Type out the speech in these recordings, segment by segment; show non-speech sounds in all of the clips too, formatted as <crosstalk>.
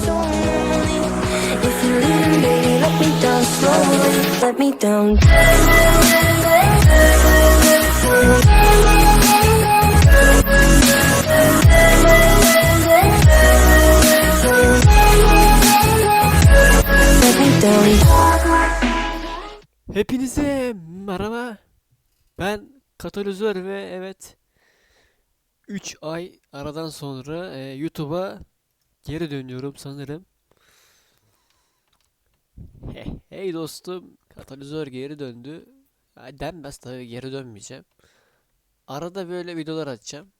let. Hepinize merhaba. Ben Katalizör ve evet 3 ay aradan sonra e, YouTube'a geri dönüyorum sanırım. He, hey dostum, Katalizör geri döndü. Ya denmez tabii geri dönmeyeceğim. Arada böyle videolar atacağım.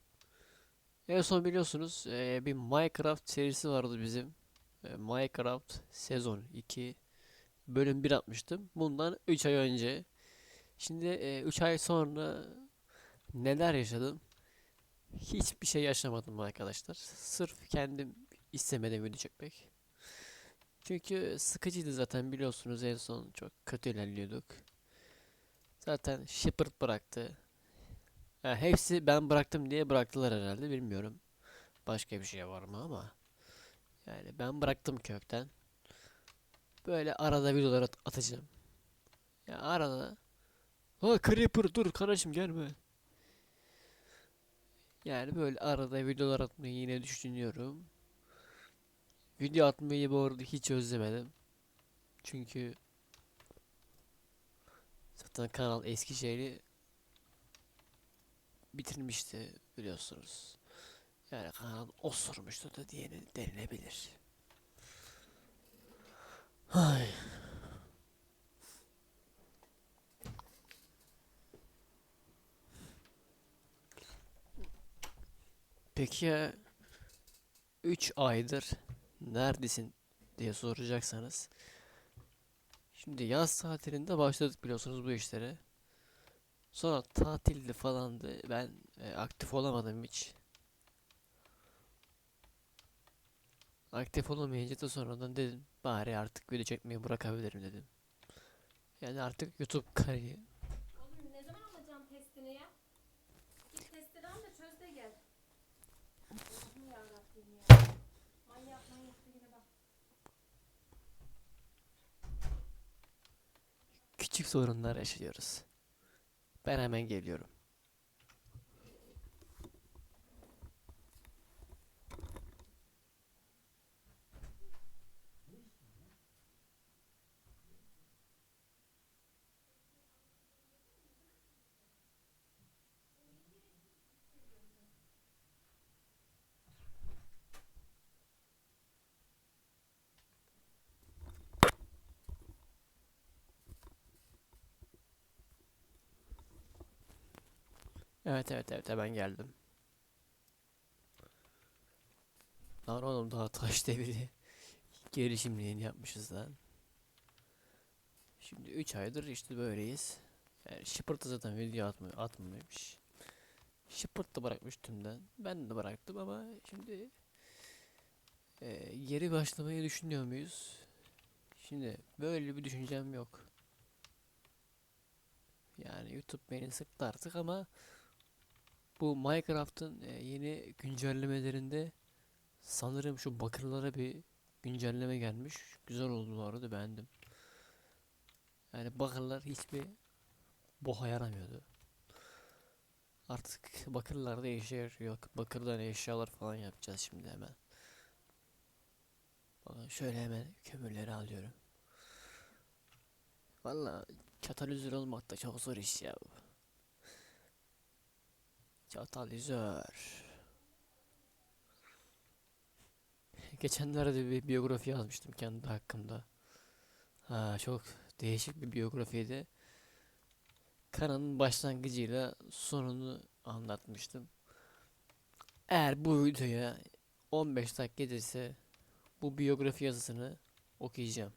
En son biliyorsunuz e, bir Minecraft serisi vardı bizim. E, Minecraft sezon 2 bölüm 1 atmıştım. Bundan 3 ay önce. Şimdi 3 ay sonra neler yaşadım? Hiçbir şey yaşamadım arkadaşlar. Sırf kendim istemedim video çekmek. Çünkü sıkıcıydı zaten biliyorsunuz en son çok kötü ilerliyorduk. Zaten Shepard bıraktı. Ha, hepsi ben bıraktım diye bıraktılar herhalde bilmiyorum. Başka bir şey var mı ama. Yani ben bıraktım kökten. Böyle arada videolar at- atacağım. Ya arada. Ha Creeper dur kardeşim gelme. Yani böyle arada videolar atmayı yine düşünüyorum. Video atmayı bu arada hiç özlemedim. Çünkü zaten kanal Eskişehir'i bitirmişti biliyorsunuz. Yani kanal osurmuştu da diye denilebilir. Ay. Peki ya 3 aydır neredesin diye soracaksanız Şimdi yaz tatilinde başladık biliyorsunuz bu işlere. Sonra tatildi falandı. Ben e, aktif olamadım hiç. Aktif olamayınca da sonradan dedim bari artık video çekmeyi bırakabilirim dedim. Yani artık YouTube kariyeri Oğlum ne zaman alacağım testini ya? Git testini al da çöz de gel. Allah'ım yarabbim ya. Manyak manyak birine bak. küçük sorunlar yaşıyoruz. Ben hemen geliyorum. Evet evet evet hemen geldim. Lan oğlum daha taş <laughs> devri gelişimliğini yapmışız lan. Şimdi 3 aydır işte böyleyiz. Yani Shepard'ı zaten video atmıyor. Shepard da bırakmış tümden. Ben de bıraktım ama şimdi e, geri başlamayı düşünüyor muyuz? Şimdi böyle bir düşüncem yok. Yani YouTube beni sıktı artık ama bu Minecraft'ın e, yeni güncellemelerinde sanırım şu bakırlara bir güncelleme gelmiş. Güzel oldu bu arada beğendim. Yani bakırlar hiçbir boha yaramıyordu. Artık bakırlarda işe yarıyor. Bakırdan eşyalar falan yapacağız şimdi hemen. Bakın şöyle hemen kömürleri alıyorum. Valla katalizör olmak da çok zor iş ya. Katalizör. Geçenlerde bir biyografi yazmıştım kendi hakkımda. Ha çok değişik bir biyografiydi. Kanalın başlangıcıyla sonunu anlatmıştım. Eğer bu videoya 15 dakika gelirse bu biyografi yazısını okuyacağım.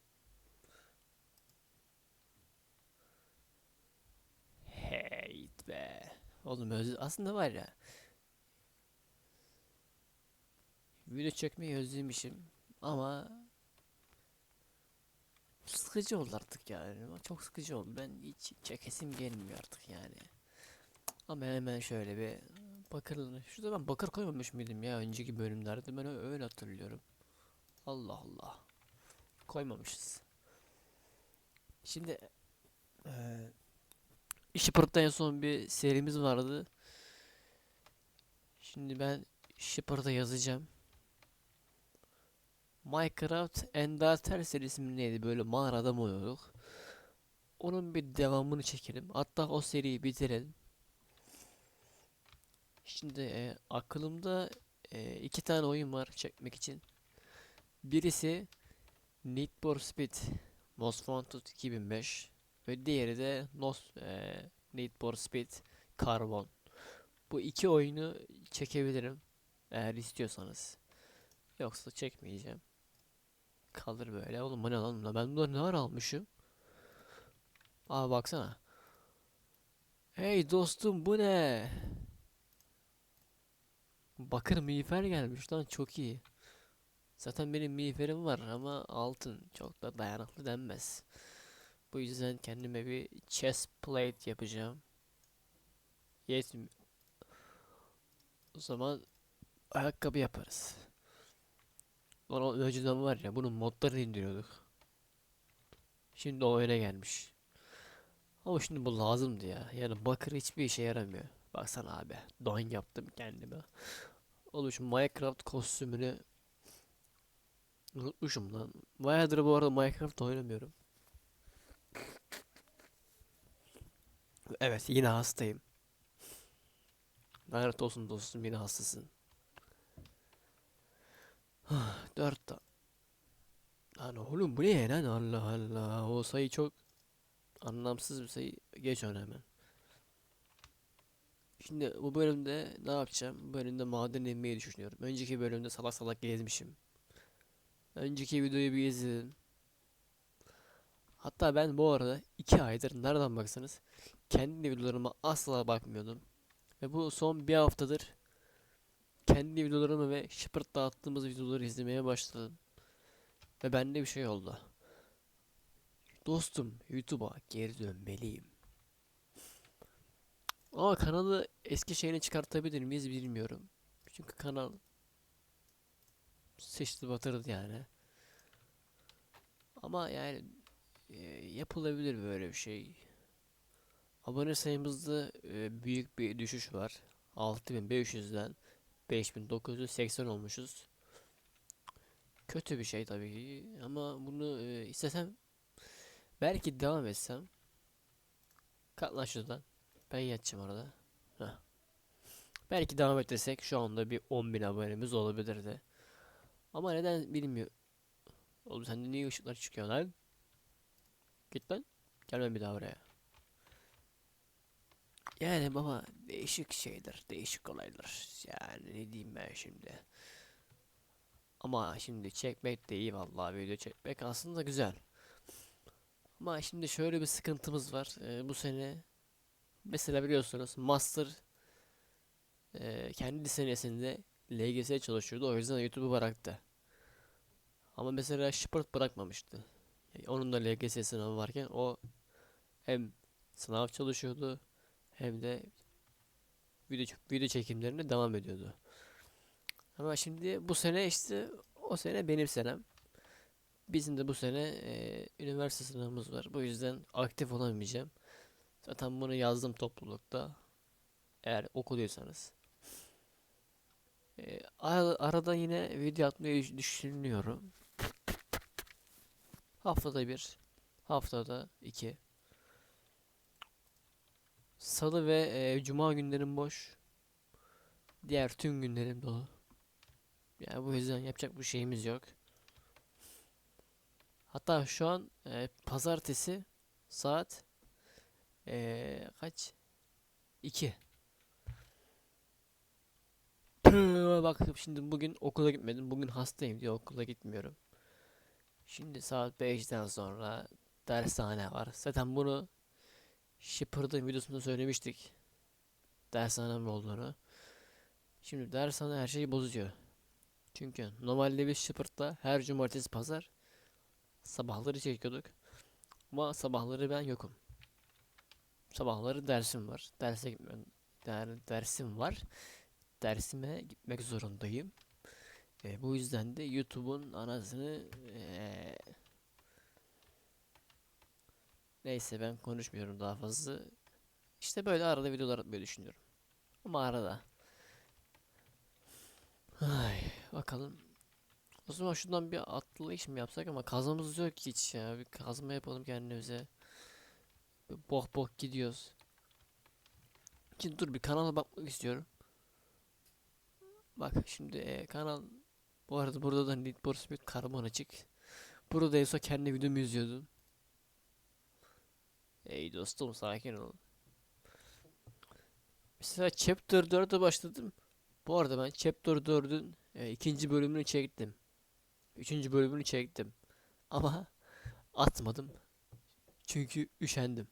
Hey be. Oğlum öz aslında var ya. Video çekmeyi özlemişim ama sıkıcı oldu artık yani. Çok sıkıcı oldu. Ben hiç çekesim gelmiyor artık yani. Ama hemen şöyle bir bakır şurada ben bakır koymamış mıydım ya önceki bölümlerde ben öyle hatırlıyorum. Allah Allah. Koymamışız. Şimdi eee Shepard'da en son bir serimiz vardı. Şimdi ben Shepard'a yazacağım. Minecraft Enderter serisi neydi? Böyle mağarada mı oluyorduk? Onun bir devamını çekelim. Hatta o seriyi bitirelim. Şimdi e, aklımda e, iki tane oyun var çekmek için. Birisi Need for Speed Most Wanted 2005 ve diğeri de Nos, e, Need for Speed Carbon. Bu iki oyunu çekebilirim eğer istiyorsanız. Yoksa çekmeyeceğim. Kalır böyle. Oğlum ne? Lan Ben bunları ne ara almışım? Aa baksana. Hey dostum bu ne? Bakır miğfer gelmiş lan çok iyi. Zaten benim miğferim var ama altın çok da dayanıklı denmez. Bu yüzden kendime bir chest plate yapacağım. Yetmiyor. O zaman ayakkabı yaparız. Ona önceden var ya bunun modlarını indiriyorduk. Şimdi o öyle gelmiş. Ama şimdi bu lazımdı ya. Yani bakır hiçbir işe yaramıyor. Baksana abi. Don yaptım kendime. Oğlum şu Minecraft kostümünü unutmuşum lan. Bayağıdır bu arada Minecraft oynamıyorum. Evet yine hastayım. Lanet olsun dostum yine hastasın. Dört ta. Lan oğlum bu ne lan Allah Allah. O sayı çok anlamsız bir sayı. Geç onu hemen. Şimdi bu bölümde ne yapacağım? Bu bölümde maden inmeyi düşünüyorum. Önceki bölümde salak salak gezmişim. Önceki videoyu bir izledim. Hatta ben bu arada iki aydır nereden baksanız kendi videolarıma asla bakmıyordum. Ve bu son bir haftadır kendi videolarımı ve Shepard'da attığımız videoları izlemeye başladım. Ve bende bir şey oldu. Dostum YouTube'a geri dönmeliyim. Ama kanalı eski şeyini çıkartabilir miyiz bilmiyorum. Çünkü kanal sıçtı batırdı yani. Ama yani e, yapılabilir böyle bir şey. Abone sayımızda e, büyük bir düşüş var. 6500'den 5980 olmuşuz. Kötü bir şey tabii ki ama bunu e, istesem belki devam etsem katlan şuradan ben yatacağım arada. Heh. Belki devam etsek şu anda bir 10.000 abonemiz olabilirdi. Ama neden bilmiyor. Oğlum sende niye ışıklar çıkıyor lan? Git lan. Gelmem bir daha oraya. Yani baba değişik şeyler, değişik olaylar. Yani ne diyeyim ben şimdi. Ama şimdi çekmek de iyi vallahi video çekmek aslında güzel. Ama şimdi şöyle bir sıkıntımız var. Ee, bu sene mesela biliyorsunuz Master e, kendi senesinde LGS çalışıyordu. O yüzden YouTube'u bıraktı. Ama mesela Shepard bırakmamıştı. Yani onun da LGS sınavı varken o hem sınav çalışıyordu hem de video, video çekimlerine devam ediyordu. Ama şimdi bu sene işte o sene benim senem. Bizim de bu sene e, üniversite sınavımız var. Bu yüzden aktif olamayacağım. Zaten bunu yazdım toplulukta. Eğer okuduysanız. E, ara- arada yine video atmayı düş- düşünüyorum. Haftada bir, haftada iki. Salı ve e, cuma günlerim boş. Diğer tüm günlerim dolu. Yani bu yüzden yapacak bir şeyimiz yok. Hatta şu an e, pazartesi saat e, kaç? 2. Bak şimdi bugün okula gitmedim. Bugün hastayım diye okula gitmiyorum. Şimdi saat 5'ten sonra dershane var. Zaten bunu Shepard'ın videosunda söylemiştik. Dershanem olduğunu. Şimdi dershane her şeyi bozuyor. Çünkü normalde biz Shepard'da her cumartesi pazar sabahları çekiyorduk. Ama sabahları ben yokum. Sabahları dersim var. Derse gitmem. Der, dersim var. Dersime gitmek zorundayım. E, bu yüzden de YouTube'un anasını e, neyse ben konuşmuyorum daha fazla. İşte böyle arada videolar atmayı düşünüyorum. Ama arada. Ay, bakalım. O zaman şundan bir atlayış mı yapsak ama kazmamız yok hiç ya. Bir kazma yapalım kendimize. Bir bok bok gidiyoruz. Şimdi dur bir kanala bakmak istiyorum. Bak şimdi e, kanal bu arada burada da Need for Speed Carbon açık. Burada en son kendi videomu izliyordum. Ey dostum sakin ol. Mesela Chapter 4'e başladım. Bu arada ben Chapter 4'ün e, ikinci bölümünü çektim. Üçüncü bölümünü çektim. Ama atmadım. Çünkü üşendim.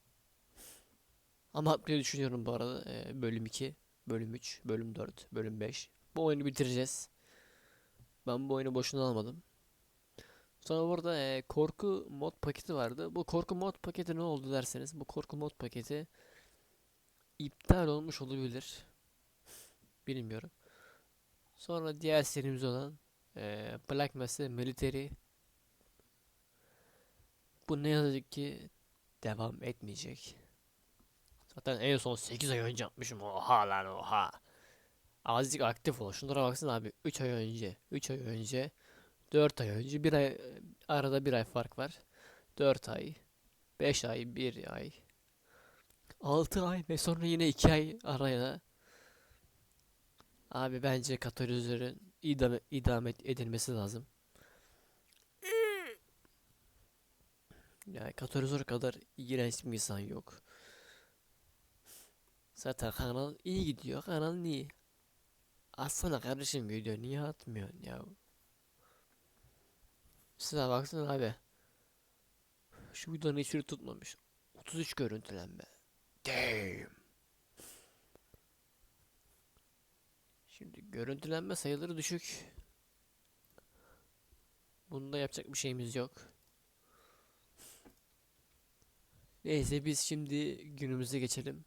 Ama atmayı düşünüyorum bu arada. E, bölüm 2, bölüm 3, bölüm 4, bölüm 5. Bu oyunu bitireceğiz. Ben bu oyunu boşuna almadım. Sonra burada e, korku mod paketi vardı. Bu korku mod paketi ne oldu derseniz bu korku mod paketi iptal olmuş olabilir. Bilmiyorum. Sonra diğer serimiz olan e, Black Mesa Military bu ne yazık ki devam etmeyecek. Zaten en son 8 ay önce yapmışım. Oha lan oha. Azıcık aktif ol. Şunlara baksana abi. 3 ay önce, 3 ay önce, 4 ay önce, bir ay arada bir ay fark var. 4 ay, 5 ay, 1 ay, 6 ay ve sonra yine 2 ay araya. Abi bence katalizörün idam, idam edilmesi lazım. Yani katalizör kadar iğrenç bir insan yok. Zaten kanal iyi gidiyor. Kanal niye? Atsana kardeşim video niye atmıyorsun ya? Size baksana abi. Şu videonun hiçbiri tutmamış. 33 görüntülenme. Damn. Şimdi görüntülenme sayıları düşük. Bunda yapacak bir şeyimiz yok. Neyse biz şimdi günümüze geçelim.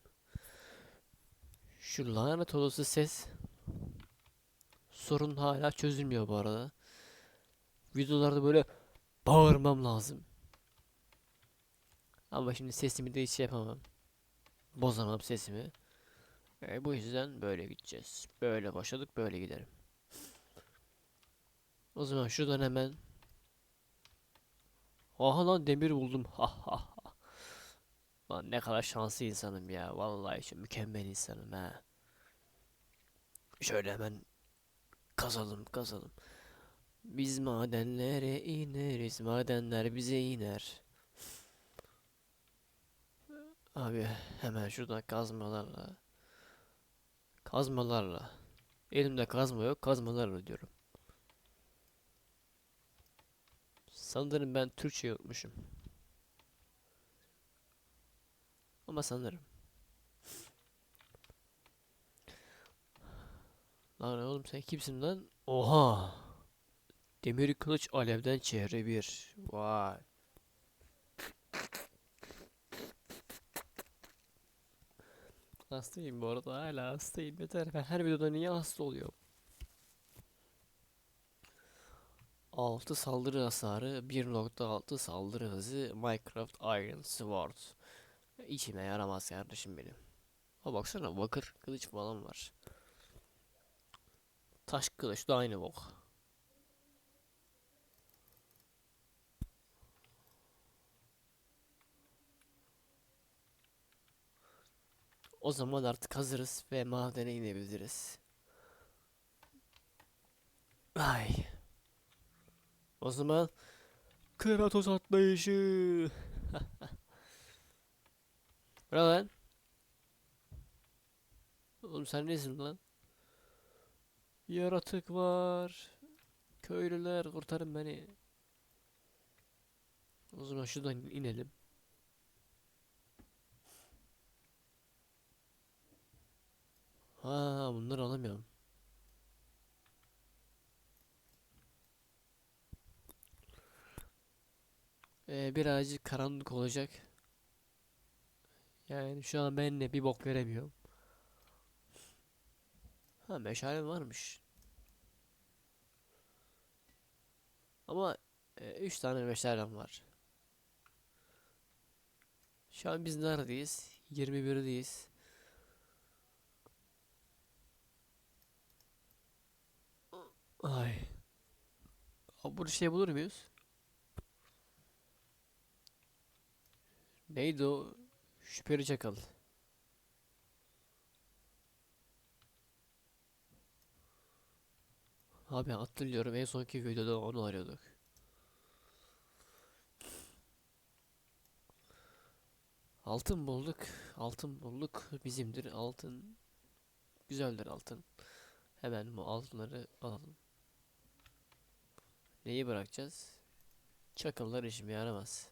Şu lanet olası ses sorun hala çözülmüyor bu arada. Videolarda böyle bağırmam lazım. Ama şimdi sesimi de hiç şey yapamam. Bozamam sesimi. E, bu yüzden böyle gideceğiz. Böyle başladık böyle giderim. O zaman şuradan hemen Aha lan demir buldum. Ha ha ha. Lan ne kadar şanslı insanım ya. Vallahi şu mükemmel insanım ha. Şöyle hemen kazalım kazalım. Biz madenlere ineriz. Madenler bize iner. Abi hemen şuradan kazmalarla. Kazmalarla. Elimde kazma yok. Kazmalarla diyorum. Sanırım ben Türkçe unutmuşum. Ama sanırım. Lan oğlum sen kimsin lan? Oha. Demir kılıç alevden çehre bir. Vay. Hastayım bu arada hala hastayım. Yeter ben her videoda niye hasta oluyorum? 6 saldırı hasarı, 1.6 saldırı hızı, Minecraft Iron Sword. İçime yaramaz kardeşim benim. Ha baksana bakır kılıç falan var. Taş kılıç da aynı bok. O zaman artık hazırız ve madene inebiliriz. Ay. O zaman Kratos atlayışı. <laughs> Bırak lan. Oğlum sen nesin lan? Yaratık var. Köylüler kurtarın beni. O zaman şuradan inelim. Ha bunları alamıyorum. Ee, birazcık karanlık olacak. Yani şu an ben de bir bok veremiyorum. Ha meşale varmış. Ama 3 tane meşalem var. Şu an biz neredeyiz? 21'deyiz. Ay. Abi burada şey bulur muyuz? Neydi o? Şüpheli çakal. Abi hatırlıyorum en sonki videoda onu arıyorduk. Altın bulduk. Altın bulduk. Bizimdir. Altın. Güzeldir altın. Hemen bu altınları alalım. Neyi bırakacağız? Çakıllar işime yaramaz.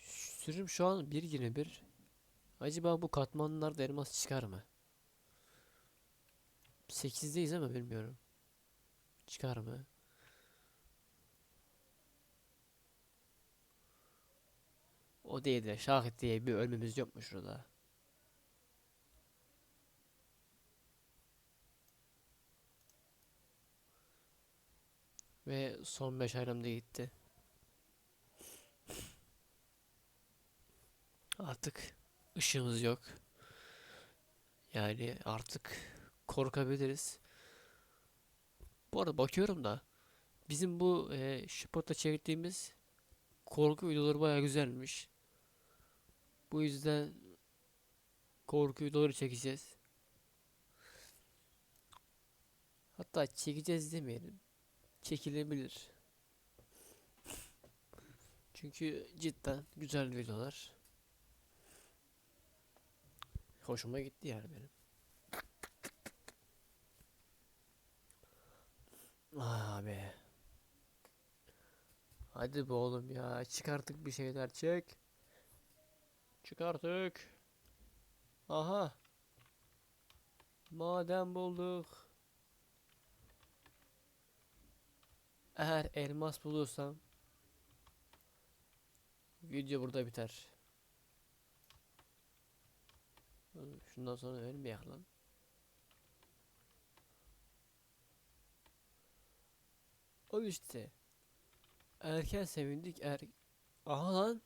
Sürüm şu an 1.21. Acaba bu katmanlarda elmas çıkar mı? 8'deyiz ama bilmiyorum. Çıkar mı? O değil de şahit diye bir ölmemiz yok mu şurada? Ve son 5 ayram da gitti. Artık ışığımız yok. Yani artık korkabiliriz. Bu arada bakıyorum da bizim bu e, Shopot'ta çektiğimiz korku videoları baya güzelmiş. Bu yüzden korku videoları çekeceğiz. Hatta çekeceğiz demeyelim. Çekilebilir. Çünkü cidden güzel videolar. Hoşuma gitti yani benim. Abi. Hadi be oğlum ya. Çık artık bir şeyler çek. Çık artık. Aha. Madem bulduk. Eğer elmas bulursam video burada biter. Şundan sonra ölmeyek lan. Ol işte. Erken sevindik er... Aha lan.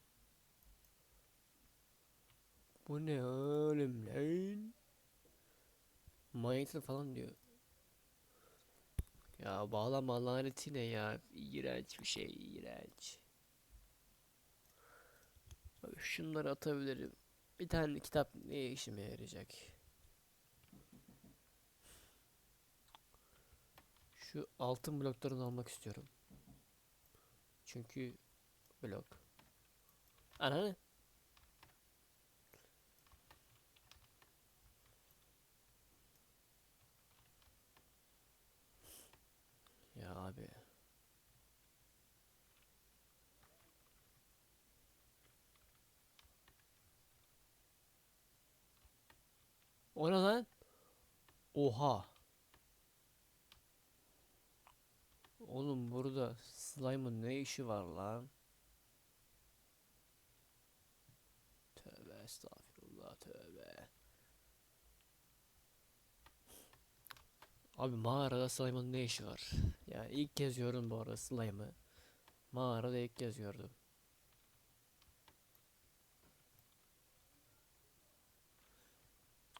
Bu ne oğlum lan? Manyetin falan diyor. Ya bağlama laneti ne ya? İğrenç bir şey, iğrenç. Abi şunları atabilirim. Bir tane kitap ne işime yarayacak? Şu altın bloklarını almak istiyorum. Çünkü blok. Ana Ya abi. O ne lan? Oha. Oğlum burada slime'ın ne işi var lan? Tövbe estağfurullah tövbe. Abi mağarada slime'ın ne işi var? Yani ilk kez gördüm bu arada slime'ı. Mağarada ilk kez gördüm.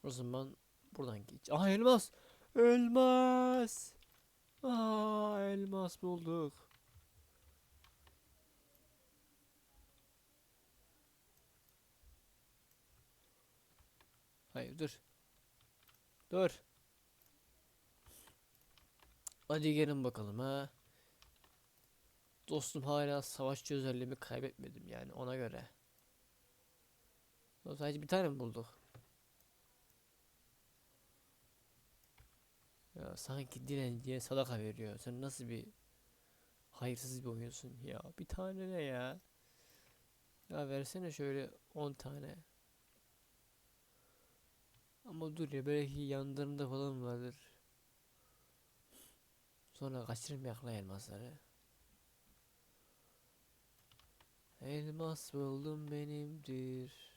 O zaman buradan geç. Aha elmas! Elmas! Aa elmas bulduk. Hayır dur. Dur. Hadi gelin bakalım ha. Dostum hala savaşçı özelliğimi kaybetmedim yani ona göre. Sadece bir tane mi bulduk? Ya sanki dilenciye sadaka veriyor. Sen nasıl bir hayırsız bir oyunsun ya. Bir tane ne ya? Ya versene şöyle 10 tane. Ama dur ya belki yanlarında falan vardır. Sonra kaçırmayak lan elmasları. Elmas buldum benimdir.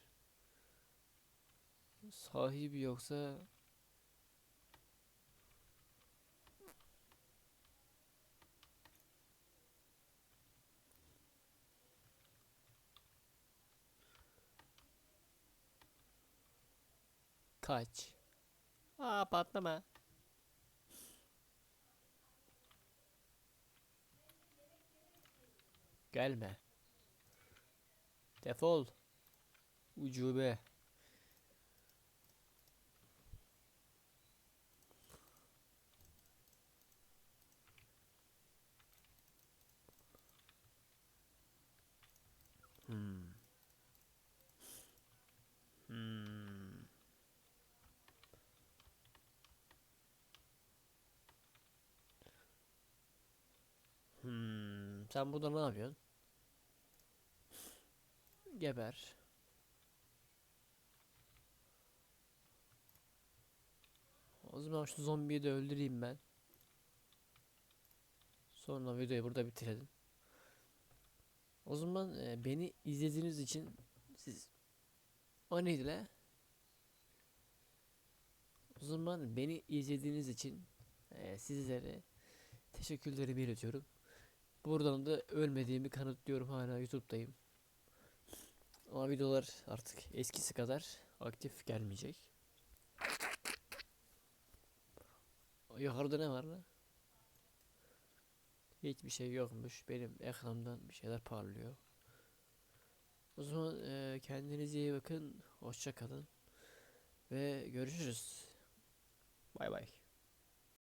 sahibi yoksa kaç? Aa patlama. Gelme. Defol. Ucube. Sen burada ne yapıyorsun? Geber. O zaman şu zombiyi de öldüreyim ben. Sonra videoyu burada bitirelim. O zaman e, beni izlediğiniz için siz o neydi la? O zaman beni izlediğiniz için e, sizlere teşekkürlerimi iletiyorum. Buradan da ölmediğimi kanıtlıyorum hala YouTube'dayım. Ama videolar artık eskisi kadar aktif gelmeyecek. Yukarıda ne var lan? Hiçbir şey yokmuş. Benim ekranımdan bir şeyler parlıyor. O zaman eee, kendinize iyi bakın. Hoşça kalın. Ve görüşürüz. Bay bay.